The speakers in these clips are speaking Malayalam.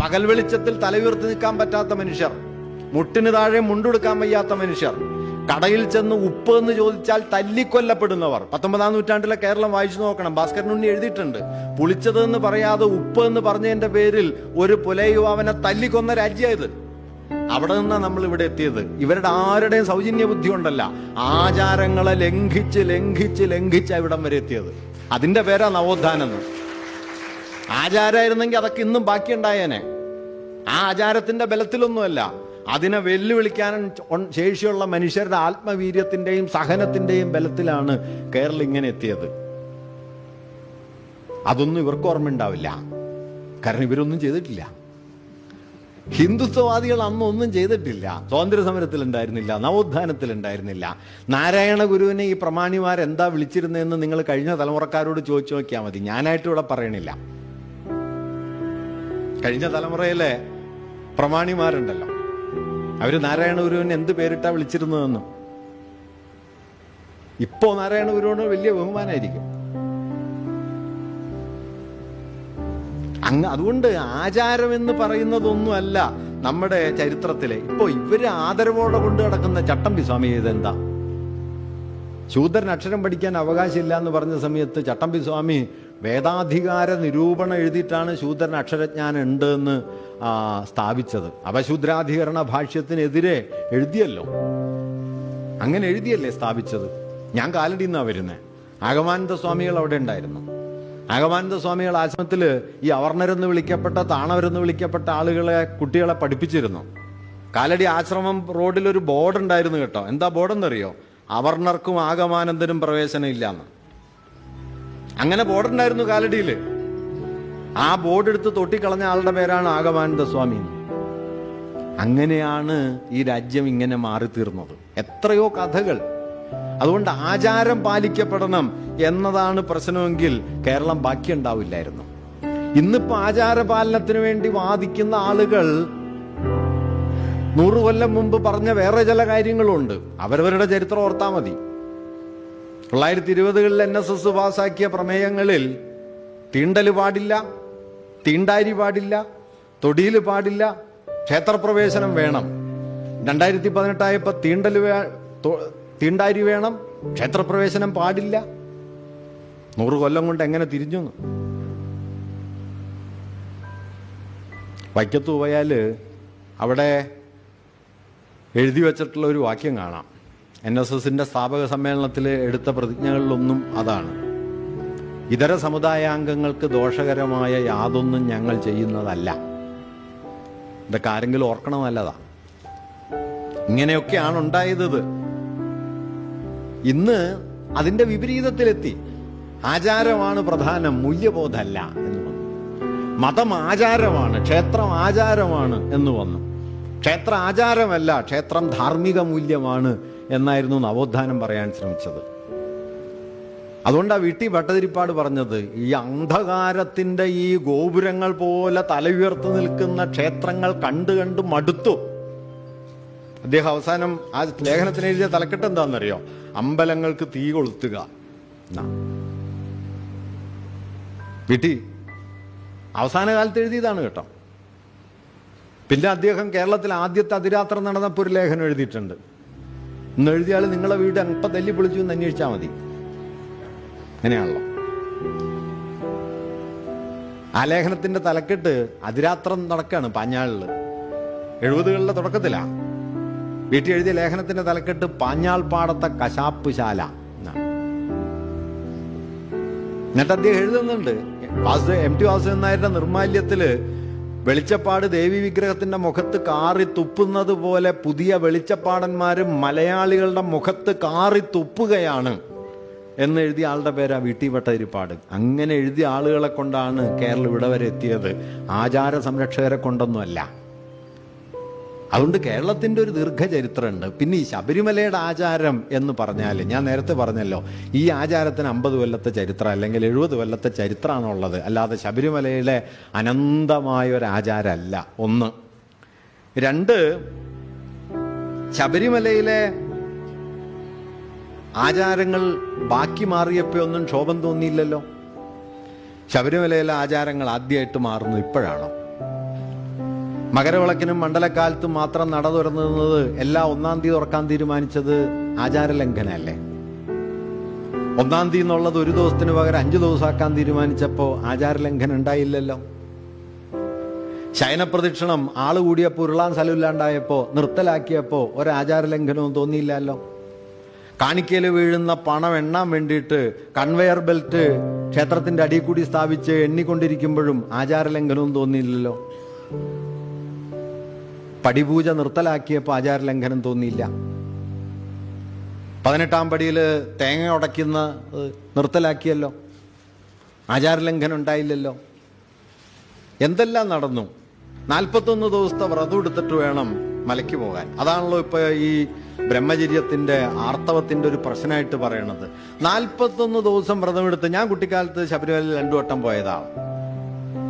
പകൽ വെളിച്ചത്തിൽ തലയുയർത്തി നിൽക്കാൻ പറ്റാത്ത മനുഷ്യർ മുട്ടിന് താഴെ മുണ്ടെടുക്കാൻ വയ്യാത്ത മനുഷ്യർ കടയിൽ ചെന്ന് ഉപ്പ് എന്ന് ചോദിച്ചാൽ തല്ലിക്കൊല്ലപ്പെടുന്നവർ. പത്തൊമ്പതാം നൂറ്റാണ്ടിലെ കേരളം വായിച്ചു നോക്കണം. ഭാസ്കരൻ ഉണ്ണി എഴുതിയിട്ടുണ്ട് പുളിച്ചത് എന്ന് പറയാതെ ഉപ്പ് എന്ന് പറഞ്ഞതിന്റെ പേരിൽ ഒരു പുലയുവാവനെ തല്ലിക്കൊന്ന രാജ്യമായത് അവിടെ നിന്നാണ് നമ്മൾ ഇവിടെ എത്തിയത്. ഇവരുടെ ആരുടെയും സൗജന്യ ബുദ്ധി ഉണ്ടല്ല ആചാരങ്ങളെ ലംഘിച്ച് ലംഘിച്ച് ലംഘിച്ച് ഇവിടം വരെ എത്തിയത്. അതിന്റെ പേരാ നവോത്ഥാനം ആചാരമായിരുന്നെങ്കിൽ അതൊക്കെ ഇന്നും ബാക്കിയുണ്ടായേനെ. ആ ആചാരത്തിന്റെ ബലത്തിലൊന്നുമല്ല. അതിനെ വെല്ലുവിളിക്കാനും ശേഷിയുള്ള മനുഷ്യരുടെ ആത്മവീര്യത്തിന്റെയും സഹനത്തിന്റെയും ബലത്തിലാണ് കേരളം ഇങ്ങനെ എത്തിയത്. അതൊന്നും ഇവർക്ക് ഓർമ്മയുണ്ടാവില്ല. കാരണം ഇവരൊന്നും ചെയ്തിട്ടില്ല. ഹിന്ദുത്വവാദികൾ അന്നൊന്നും ചെയ്തിട്ടില്ല. സ്വാതന്ത്ര്യ നവോത്ഥാനത്തിൽ ഉണ്ടായിരുന്നില്ല നാരായണ ഗുരുവിനെ ഈ പ്രമാണിമാരെന്താ വിളിച്ചിരുന്നതെന്ന് നിങ്ങൾ കഴിഞ്ഞ തലമുറക്കാരോട് ചോദിച്ചു നോക്കിയാൽ മതി. ഞാനായിട്ട് ഇവിടെ പറയണില്ല. കഴിഞ്ഞ തലമുറയിലെ പ്രമാണിമാരുണ്ടല്ലോ. അവർ നാരായണ ഗുരുവിനെ എന്ത് പേരിട്ടാ വിളിച്ചിരുന്നതെന്നും. ഇപ്പോ നാരായണ ഗുരുവിന് വലിയ ബഹുമാനമായിരിക്കും അങ്ങ് അതുകൊണ്ട് ആചാരം എന്ന് പറയുന്നതൊന്നുമല്ല നമ്മുടെ ചരിത്രത്തിലെ. ഇപ്പോ ഇവർ ആദരവോടെ കൊണ്ട് നടക്കുന്ന ചട്ടമ്പി സ്വാമി ഇതെന്താ ശൂദ്രൻ അക്ഷരം പഠിക്കാൻ അവകാശമില്ല എന്ന് പറഞ്ഞ സമയത്ത് ചട്ടമ്പി സ്വാമി വേദാധികാര നിരൂപണം എഴുതിയിട്ടാണ് ശൂദ്രൻ അക്ഷരജ്ഞാനം ഉണ്ട് എന്ന് സ്ഥാപിച്ചത്. അപശൂദ്രാധികരണ ഭാഷ്യത്തിനെതിരെ എഴുതിയല്ലോ. അങ്ങനെ എഴുതിയല്ലേ സ്ഥാപിച്ചത്? ഞാൻ കാലടി നിന്നാണ് വരുന്നത് ആഗമാനന്ദ സ്വാമികൾ അവിടെ ഉണ്ടായിരുന്നു. ആഗമാനന്ദ സ്വാമികൾ ആശ്രമത്തിൽ ഈ അവർണരെന്ന് വിളിക്കപ്പെട്ട താണവരെന്ന് വിളിക്കപ്പെട്ട ആളുകളെ കുട്ടികളെ പഠിപ്പിച്ചിരുന്നു. കാലടി ആശ്രമം റോഡിൽ ഒരു ബോർഡ് ഉണ്ടായിരുന്നു കേട്ടോ. എന്താ ബോർഡ് എന്നറിയോ അവർണർക്കും ആഗമാനന്ദനും പ്രവേശനം ഇല്ലാന്ന് അങ്ങനെ ബോർഡ് ഉണ്ടായിരുന്നു കാലടിയിൽ ആ ബോർഡ് എടുത്ത് തൊട്ടിക്കളഞ്ഞ ആളുടെ പേരാണ് ആഗമാനന്ദ സ്വാമി അങ്ങനെയാണ് ഈ രാജ്യം ഇങ്ങനെ മാറി തീർന്നത് എത്രയോ കഥകൾ. അതുകൊണ്ട് ആചാരം പാലിക്കപ്പെടണം എന്നതാണ് പ്രശ്നമെങ്കിൽ കേരളം ബാക്കിയുണ്ടാവില്ലായിരുന്നു. ഇന്നിപ്പോ ആചാരപാലനത്തിന് വേണ്ടി വാദിക്കുന്ന ആളുകൾ നൂറു കൊല്ലം മുമ്പ് പറഞ്ഞ വേറെ ചില കാര്യങ്ങളുണ്ട്. അവരവരുടെ ചരിത്രം ഓർത്താൽ മതി. തൊള്ളായിരത്തി ഇരുപതുകളിൽ എൻ എസ് എസ് പാസാക്കിയ പ്രമേയങ്ങളിൽ തീണ്ടൽ പാടില്ല തീണ്ടാരി പാടില്ല തൊടിയിൽ പാടില്ല ക്ഷേത്രപ്രവേശനം വേണം. രണ്ടായിരത്തി പതിനെട്ടായപ്പോൾ തീണ്ടൽ തീണ്ടാരി വേണം ക്ഷേത്രപ്രവേശനം പാടില്ല. നൂറ് കൊല്ലം കൊണ്ട് എങ്ങനെ തിരിഞ്ഞു. വൈക്കത്ത് പോയാൽ അവിടെ എഴുതി വച്ചിട്ടുള്ള ഒരു വാക്യം കാണാം. എൻ എസ് എസിന്റെ സ്ഥാപക സമ്മേളനത്തിൽ എടുത്ത പ്രതിജ്ഞകളിലൊന്നും അതാണ്. ഇതര സമുദായാംഗങ്ങൾക്ക് ദോഷകരമായ യാതൊന്നും ഞങ്ങൾ ചെയ്യുന്നതല്ല. ഇതൊക്കെ ആരെങ്കിലും ഓർക്കണം നല്ലതാ. ഇങ്ങനെയൊക്കെയാണ് ഉണ്ടായത്. ഇന്ന് അതിന്റെ വിപരീതത്തിലെത്തി. ആചാരമാണ് പ്രധാനം മൂല്യബോധമല്ല എന്ന് വന്നു. മതം ആചാരമാണ് ക്ഷേത്രം ആചാരമാണ് എന്ന് വന്നു. ക്ഷേത്ര ആചാരമല്ല ക്ഷേത്രം ധാർമ്മിക മൂല്യമാണ് എന്നായിരുന്നു നവോത്ഥാനം പറയാൻ ശ്രമിച്ചത്. അതുകൊണ്ട് ആ വീട്ടി ഭട്ടതിരിപ്പാട് പറഞ്ഞത് ഈ അന്ധകാരത്തിന്റെ ഈ ഗോപുരങ്ങൾ പോലെ തലയുയർത്തി നിൽക്കുന്ന ക്ഷേത്രങ്ങൾ കണ്ടു കണ്ട് മടുത്തു. അദ്ദേഹം അവസാനം ആ ലേഖനത്തിന് എഴുതിയ തലക്കെട്ട് എന്താണെന്നറിയോ? അമ്പലങ്ങൾക്ക് തീ കൊളുത്തുക. വീട്ടി അവസാന കാലത്ത് എഴുതിയതാണ് കേട്ടോ. പിന്നെ അദ്ദേഹം കേരളത്തിൽ ആദ്യത്തെ അതിരാത്രം നടന്നപ്പോൾ ഒരു ലേഖനം എഴുതിയിട്ടുണ്ട്. എഴുതിയാൽ നിങ്ങളെ വീട് അപ്പം തല്ലി പൊളിച്ചു എന്ന് അന്വേഷിച്ചാൽ മതി. അങ്ങനെയാണല്ലോ ആ ലേഖനത്തിന്റെ തലക്കെട്ട് അതിരാത്രം നടക്കാണ് പാഞ്ഞാളിൽ എഴുപതുകളിലെ തുടക്കത്തിലാ. വീട്ടിൽ എഴുതിയ ലേഖനത്തിന്റെ തലക്കെട്ട് പാഞ്ഞാൾ പാടത്തെ കശാപ്പ് ശാല എന്നിട്ട് അദ്ദേഹം എഴുതുന്നുണ്ട്. എം ടി വാസുദേവൻ നായരുടെ നിർമാല്യത്തിൽ വെളിച്ചപ്പാട് ദേവി വിഗ്രഹത്തിന്റെ മുഖത്ത് കാറി തുപ്പുന്നത് പോലെ പുതിയ വെളിച്ചപ്പാടന്മാർ മലയാളികളുടെ മുഖത്ത് കാറി തുപ്പുകയാണ് എന്ന് എഴുതിയ ആളുടെ പേരാ വീട്ടി വട്ടതിരിപ്പാട് അങ്ങനെ എഴുതിയ ആളുകളെ കൊണ്ടാണ് കേരളം ഇവിടെ വരെ എത്തിയത്. ആചാര സംരക്ഷകരെ കൊണ്ടൊന്നുമല്ല. അതുകൊണ്ട് കേരളത്തിന്റെ ഒരു ദീർഘചരിത്രമുണ്ട്. പിന്നെ ഈ ശബരിമലയുടെ ആചാരം എന്ന് പറഞ്ഞാൽ ഞാൻ നേരത്തെ പറഞ്ഞല്ലോ ഈ ആചാരത്തിന് അമ്പത് കൊല്ലത്തെ ചരിത്രം അല്ലെങ്കിൽ എഴുപത് കൊല്ലത്തെ ചരിത്രമാണുള്ളത്. അല്ലാതെ ശബരിമലയിലെ അനന്തമായ ഒരു ആചാരമല്ല ഒന്ന്. രണ്ട് ശബരിമലയിലെ ആചാരങ്ങൾ ബാക്കി മാറിയപ്പോ ഒന്നും ക്ഷോഭം തോന്നിയില്ലല്ലോ? ശബരിമലയിലെ ആചാരങ്ങൾ ആദ്യമായിട്ട് മാറുന്നു ഇപ്പോഴാണോ? മകരവിളക്കിനും മണ്ഡലക്കാലത്തും മാത്രം നട തുറന്നത് എല്ലാ ഒന്നാം തീയതി തുറക്കാൻ തീരുമാനിച്ചത് ആചാരലംഘനല്ലേ ഒന്നാം തീയതി എന്നുള്ളത് ഒരു ദിവസത്തിന് പകരം അഞ്ചു ദിവസമാക്കാൻ തീരുമാനിച്ചപ്പോ ആചാരലംഘനം ഉണ്ടായില്ലല്ലോ. ശയനപ്രദക്ഷിണം ആൾ കൂടിയപ്പോ ഉരുളാൻ സ്ഥലമില്ലാണ്ടായപ്പോ നിർത്തലാക്കിയപ്പോ ഒരാചാരലംഘനവും തോന്നിയില്ലല്ലോ. കാണിക്കയിൽ വീഴുന്ന പണം എണ്ണാൻ വേണ്ടിയിട്ട് കൺവെയർ ബെൽറ്റ് ക്ഷേത്രത്തിന്റെ അടിയിൽ കൂടി സ്ഥാപിച്ച് എണ്ണിക്കൊണ്ടിരിക്കുമ്പോഴും ആചാരലംഘനവും തോന്നിയില്ലല്ലോ. പടിപൂജ നിർത്തലാക്കിയപ്പോൾ ആചാരലംഘനം തോന്നിയില്ല. പതിനെട്ടാം പടിയിൽ തേങ്ങ ഉടയ്ക്കുന്ന നിർത്തലാക്കിയല്ലോ. ആചാരലംഘനം ഉണ്ടായില്ലല്ലോ. എന്തെല്ലാം നടന്നു? നാൽപ്പത്തൊന്ന് ദിവസത്തെ വ്രതം എടുത്തിട്ട് വേണം മലയ്ക്ക് പോകാൻ. അതാണല്ലോ ഇപ്പൊ ഈ ബ്രഹ്മചര്യത്തിന്റെ ആർത്തവത്തിന്റെ ഒരു പ്രശ്നമായിട്ട് പറയണത്. നാൽപ്പത്തൊന്ന് ദിവസം വ്രതം എടുത്ത് ഞാൻ കുട്ടിക്കാലത്ത് ശബരിമലയിൽ രണ്ടു വട്ടം പോയതാണ്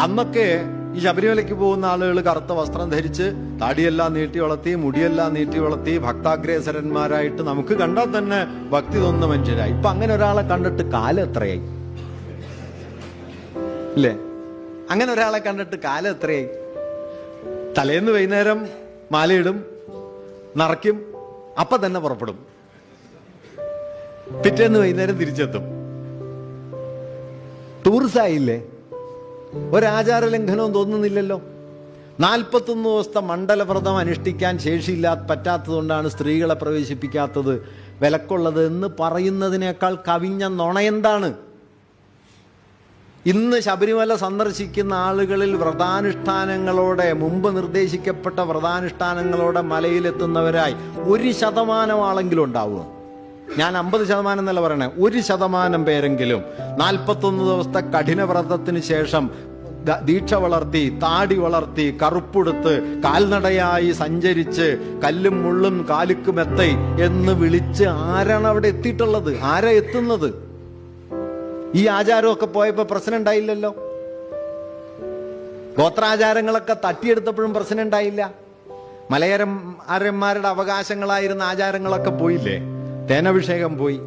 അന്നൊക്കെ ഈ ശബരിമലയ്ക്ക് പോകുന്ന ആളുകൾ കറുത്ത വസ്ത്രം ധരിച്ച് താടിയെല്ലാം നീട്ടി വളർത്തി മുടിയെല്ലാം നീട്ടി വളർത്തി ഭക്താഗ്രേസരന്മാരായിട്ട് നമുക്ക് കണ്ടാൽ തന്നെ ഭക്തി തോന്നുന്ന മനുഷ്യരായി ഇപ്പൊ അങ്ങനെ ഒരാളെ കണ്ടിട്ട് കാലം എത്രയായി? ഇല്ലേ? അങ്ങനെ ഒരാളെ കണ്ടിട്ട് കാലം എത്രയായി? തലേന്ന് വൈകുന്നേരം മാലയിടും നിറയ്ക്കും അപ്പൊ തന്നെ പുറപ്പെടും. പിറ്റേന്ന് വൈകുന്നേരം തിരിച്ചെത്തും. ടൂറിസ്റ്റ് ആയില്ലേ? ഒരാചാര ലംഘനവും തോന്നുന്നില്ലല്ലോ. നാൽപ്പത്തൊന്ന് ദിവസത്തെ മണ്ഡലവ്രതം അനുഷ്ഠിക്കാൻ ശേഷിയില്ലാ പറ്റാത്തതുകൊണ്ടാണ് സ്ത്രീകളെ പ്രവേശിപ്പിക്കാത്തത് വിലക്കുള്ളത് എന്ന് പറയുന്നതിനേക്കാൾ കവിഞ്ഞ നുണയെന്താണ് ഇന്ന് ശബരിമല സന്ദർശിക്കുന്ന ആളുകളിൽ വ്രതാനുഷ്ഠാനങ്ങളോടെ മുമ്പ് നിർദ്ദേശിക്കപ്പെട്ട വ്രതാനുഷ്ഠാനങ്ങളോടെ മലയിലെത്തുന്നവരായി ഒരു ശതമാനം ആളെങ്കിലും ഉണ്ടാവുക. ഞാൻ അമ്പത് ശതമാനം എന്നല്ല പറയണേ. ഒരു ശതമാനം പേരെങ്കിലും നാൽപ്പത്തൊന്ന് ദിവസത്തെ കഠിന വ്രതത്തിന് ശേഷം ദീക്ഷ വളർത്തി താടി വളർത്തി കറുപ്പെടുത്ത് കാൽനടയായി സഞ്ചരിച്ച് കല്ലും മുള്ളും കാലുക്കുമെത്തൈ എന്ന് വിളിച്ച് ആരാണ് അവിടെ എത്തിയിട്ടുള്ളത്? ആരാ എത്തുന്നത്? ഈ ആചാരമൊക്കെ പോയപ്പോ പ്രശ്നം ഉണ്ടായില്ലല്ലോ? ഗോത്രാചാരങ്ങളൊക്കെ തട്ടിയെടുത്തപ്പോഴും പ്രശ്നം ഉണ്ടായില്ല? മലയരം ആരന്മാരുടെ അവകാശങ്ങളായിരുന്ന ആചാരങ്ങളൊക്കെ പോയില്ലേ? തേനഭിഷേകം പോയി.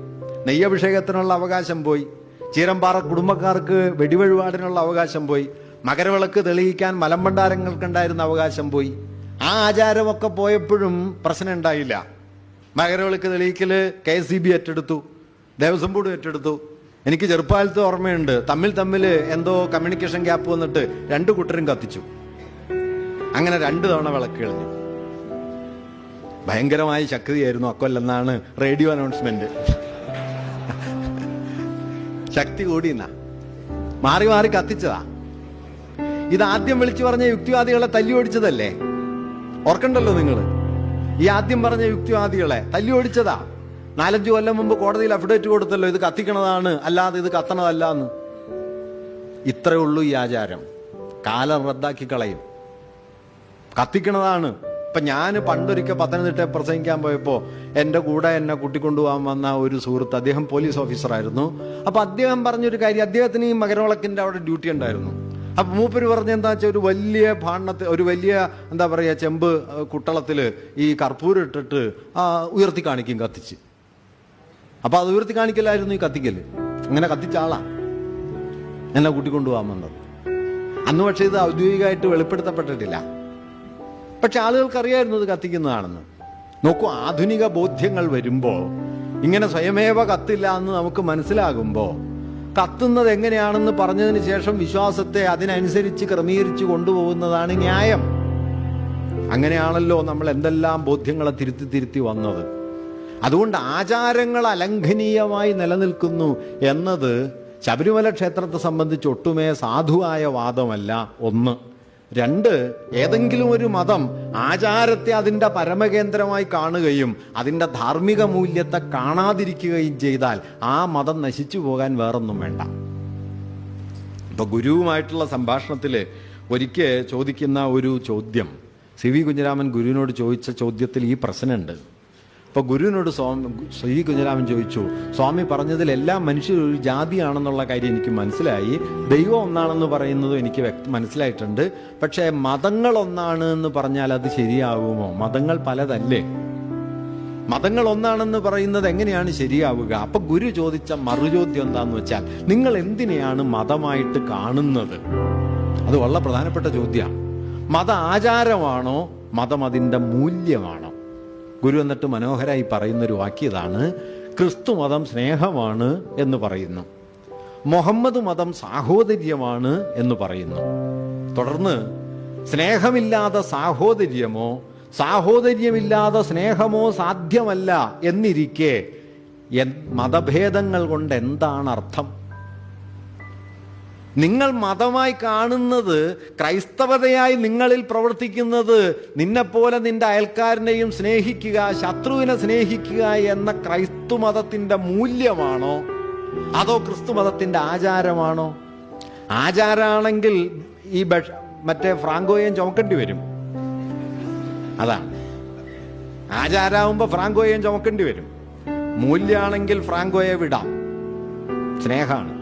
നെയ്യഭിഷേകത്തിനുള്ള അവകാശം പോയി. ചീരമ്പാറ കുടുംബക്കാർക്ക് വെടിവഴിപാടിനുള്ള അവകാശം പോയി. മകരവിളക്ക് തെളിയിക്കാൻ മലമ്പണ്ടാരങ്ങൾക്കുണ്ടായിരുന്ന അവകാശം പോയി. ആ ആചാരമൊക്കെ പോയപ്പോഴും പ്രശ്നം ഉണ്ടായില്ല. മകരവിളക്ക് തെളിയിക്കൽ കെ എസ് സി ബി ഏറ്റെടുത്തു. ദേവസ്വം ബോർഡ് ഏറ്റെടുത്തു. എനിക്ക് ചെറുപ്പകാലത്ത് ഓർമ്മയുണ്ട്. തമ്മിൽ തമ്മിൽ എന്തോ കമ്മ്യൂണിക്കേഷൻ ഗ്യാപ്പ് വന്നിട്ട് രണ്ട് കൂട്ടരും കത്തിച്ചു. അങ്ങനെ രണ്ട് തവണ വിളക്ക് കളഞ്ഞു ഭയങ്കരമായ ശക്തിയായിരുന്നു അക്കൊല്ലെന്നാണ് റേഡിയോ അനൗൺസ്മെന്റ് ശക്തി കൂടിയെന്നാ. മാറി മാറി കത്തിച്ചതാ. ഇത് ആദ്യം വിളിച്ചു പറഞ്ഞ യുക്തിവാദികളെ തല്ലി ഓടിച്ചതല്ലേ? ഓർക്കണ്ടല്ലോ നിങ്ങൾ ഈ ആദ്യം പറഞ്ഞ യുക്തിവാദികളെ തല്ലി ഓടിച്ചതാ. നാലഞ്ചു കൊല്ലം മുമ്പ് കോടതിയിൽ അഫിഡേറ്റ് കൊടുത്തല്ലോ ഇത് കത്തിക്കണതാണ് അല്ലാതെ ഇത് കത്തണതല്ല എന്ന് ഇത്രേ ഉള്ളൂ ഈ ആചാരം. കാലം റദ്ദാക്കി കളയും. കത്തിക്കണതാണ്. ഇപ്പൊ ഞാൻ പണ്ടൊരിക്കൽ പത്തനംതിട്ട പ്രസംഗിക്കാൻ പോയപ്പോൾ എന്റെ കൂടെ എന്നെ കൂട്ടിക്കൊണ്ടുപോകാൻ വന്ന ഒരു സുഹൃത്ത് അദ്ദേഹം പോലീസ് ഓഫീസറായിരുന്നു. അപ്പോൾ അദ്ദേഹം പറഞ്ഞൊരു കാര്യം അദ്ദേഹത്തിന് ഈ മകരവിളക്കിന്റെ അവിടെ ഡ്യൂട്ടി ഉണ്ടായിരുന്നു. അപ്പൊ മൂപ്പര് പറഞ്ഞ എന്താ വെച്ചാൽ ഒരു വലിയ ഭാണ്ണത്ത് ഒരു വലിയ എന്താ പറയുക ചെമ്പ് കുട്ടളത്തിൽ ഈ കർപ്പൂരം ഇട്ടിട്ട് ഉയർത്തി കാണിക്കും കത്തിച്ച്. അപ്പൊ അത് ഉയർത്തി കാണിക്കലായിരുന്നു ഈ കത്തിക്കൽ. അങ്ങനെ കത്തിച്ച ആളാ. എന്നെ കൂട്ടിക്കൊണ്ടുപോകാൻ വന്നത്. അന്ന് പക്ഷേ ഇത് ഔദ്യോഗികമായിട്ട് വെളിപ്പെടുത്തപ്പെട്ടിട്ടില്ല. പക്ഷെ ആളുകൾക്ക് അറിയായിരുന്നു അത് കത്തിക്കുന്നതാണെന്ന്. നോക്കൂ ആധുനിക ബോധ്യങ്ങൾ വരുമ്പോൾ ഇങ്ങനെ സ്വയമേവ കത്തില്ല എന്ന് നമുക്ക് മനസ്സിലാകുമ്പോൾ കത്തുന്നത് എങ്ങനെയാണെന്ന് പറഞ്ഞതിന് ശേഷം വിശ്വാസത്തെ അതിനനുസരിച്ച് ക്രമീകരിച്ച് കൊണ്ടുപോകുന്നതാണ് ന്യായം. അങ്ങനെയാണല്ലോ നമ്മൾ എന്തെല്ലാം ബോധ്യങ്ങളെ തിരുത്തി തിരുത്തി വന്നത്. അതുകൊണ്ട് ആചാരങ്ങൾ അലംഘനീയമായി നിലനിൽക്കുന്നു എന്നത് ശബരിമല ക്ഷേത്രത്തെ സംബന്ധിച്ച് ഒട്ടുമേ സാധുവായ വാദമല്ല ഒന്ന്. രണ്ട് ഏതെങ്കിലും ഒരു മതം ആചാരത്തെ അതിന്റെ പരമകേന്ദ്രമായി കാണുകയും അതിന്റെ ധാർമ്മിക മൂല്യത്തെ കാണാതിരിക്കുകയും ചെയ്താൽ ആ മതം നശിച്ചു പോകാൻ വേറൊന്നും വേണ്ട. ഇപ്പൊ ഗുരുവുമായിട്ടുള്ള സംഭാഷണത്തിൽ ഒരിക്കൽ ചോദിക്കുന്ന ഒരു ചോദ്യം. സി വി കുഞ്ഞിരാമൻ ഗുരുവിനോട് ചോദിച്ച ചോദ്യത്തിൽ ഈ പ്രശ്നമുണ്ട്. അപ്പൊ ഗുരുവിനോട് സ്വാമി ശ്രീ കുഞ്ഞിരാമൻ ചോദിച്ചു സ്വാമി പറഞ്ഞതിൽ എല്ലാ മനുഷ്യരും ഒരു ജാതിയാണെന്നുള്ള കാര്യം എനിക്ക് മനസ്സിലായി. ദൈവം ഒന്നാണെന്ന് പറയുന്നതും എനിക്ക് മനസ്സിലായിട്ടുണ്ട്. പക്ഷേ മതങ്ങൾ ഒന്നാണ് എന്ന് പറഞ്ഞാൽ അത് ശരിയാകുമോ? മതങ്ങൾ പലതല്ലേ? മതങ്ങൾ ഒന്നാണെന്ന് പറയുന്നത് എങ്ങനെയാണ് ശരിയാവുക? അപ്പൊ ഗുരു ചോദിച്ച മറുചോദ്യം എന്താന്ന് വെച്ചാൽ നിങ്ങൾ എന്തിനെയാണ് മതമായിട്ട് കാണുന്നത്? അത് വളരെ പ്രധാനപ്പെട്ട ചോദ്യമാണ്. മത ആചാരമാണോ? മതം അതിന്റെ മൂല്യമാണോ? ഗുരു എന്നിട്ട് മനോഹരായി പറയുന്നൊരു വാക്യതാണ് ക്രിസ്തു മതം സ്നേഹമാണ് എന്ന് പറയുന്നു. മുഹമ്മദ് മതം സാഹോദര്യമാണ് എന്ന് പറയുന്നു. തുടർന്ന് സ്നേഹമില്ലാതെ സാഹോദര്യമോ സാഹോദര്യമില്ലാതെ സ്നേഹമോ സാധ്യമല്ല എന്നിരിക്കെ മതഭേദങ്ങൾ കൊണ്ട് എന്താണ് അർത്ഥം? നിങ്ങൾ മതമായി കാണുന്നത് ക്രൈസ്തവതയായി നിങ്ങളിൽ പ്രവർത്തിക്കുന്നത് നിന്നെപ്പോലെ നിന്റെ അയൽക്കാരനെയും സ്നേഹിക്കുക ശത്രുവിനെ സ്നേഹിക്കുക എന്ന ക്രൈസ്തു മതത്തിന്റെ മൂല്യമാണോ? അതോ ക്രിസ്തു മതത്തിന്റെ ആചാരമാണോ? ആചാരാണെങ്കിൽ ഈ മറ്റേ ഫ്രാങ്കോയും ചുമക്കേണ്ടി വരും. അതാണ് ആചാരാവുമ്പോ ഫ്രാങ്കോയും ചുമക്കേണ്ടി വരും. മൂല്യാണെങ്കിൽ ഫ്രാങ്കോയെ വിടാം. സ്നേഹമാണ്.